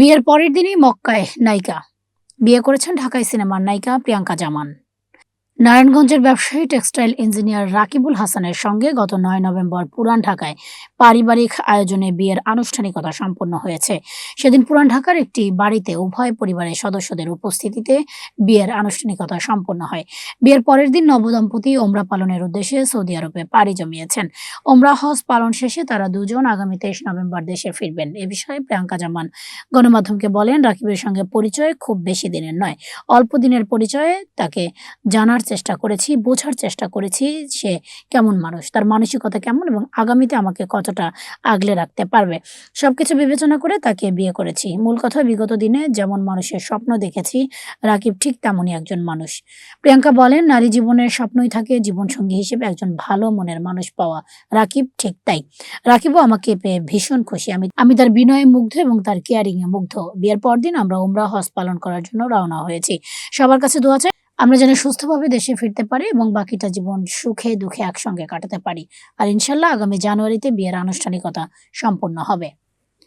বিয়ের পরের দিনই মক্কায় নায়িকা। বিয়ে করেছেন ঢাকায় সিনেমার নায়িকা প্রিয়াঙ্কা জামান। নারায়ণগঞ্জের ব্যবসায়ী টেক্সটাইল ইঞ্জিনিয়ার রাকিবুল হাসানের সঙ্গে গত নয় নভেম্বর পুরান ঢাকায় পারিবারিক আয়োজনে বিয়ের আনুষ্ঠানিকতা সম্পন্ন হয়েছে। সেদিন পুরান ঢাকার একটি বাড়িতে উভয় পরিবারের সদস্যদের উপস্থিতিতে বিয়ের আনুষ্ঠানিকতা সম্পন্ন হয়। বিয়ের পরের দিন নবদম্পতি ওমরা পালনের উদ্দেশ্যে সৌদি আরবে পাড়ি জমিয়েছেন। ওমরা হজ পালন শেষে তারা দুজন আগামী তেইশ নভেম্বর দেশে ফিরবেন। এ বিষয়ে প্রিয়াঙ্কা জামান গণমাধ্যমকে বলেন, রাকিবের সঙ্গে পরিচয় খুব বেশি দিনের নয়। অল্প দিনের পরিচয়ে তাকে জানার চেষ্টা করেছি, বোঝার চেষ্টা করেছি সে কেমন মানুষ, তার মানসিকতা কেমন এবং আগামীতে আমাকে কতটা আগলে রাখতে পারবে। সবকিছু বিবেচনা করে তাকে বিয়ে করেছি। মূল কথা, বিগত দিনে যেমন মানুষের স্বপ্ন দেখেছি, রাকিব ঠিক তেমনই একজন মানুষ। প্রিয়াঙ্কা বলেন, নারী জীবনের স্বপ্নই থাকে জীবনসঙ্গী হিসেবে একজন ভালো মনের মানুষ পাওয়া। রাকিব ঠিক তাই। রাকিবও আমাকে পেয়ে ভীষণ খুশি। আমি আমি তার বিনয়ে মুগ্ধ এবং তার কেয়ারিং এ মুগ্ধ। বিয়ের পরদিন আমরা উমরা হজ পালন করার জন্য রওনা হয়েছি। সবার কাছে দোয়া চাই আমরা যেন সুস্থভাবে দেশে ফিরতে পারি এবং বাকিটা জীবন সুখে দুঃখে একসঙ্গে কাটাতে পারি। আর ইনশাল্লাহ আগামী জানুয়ারিতে বিয়ের আনুষ্ঠানিকতা সম্পন্ন হবে।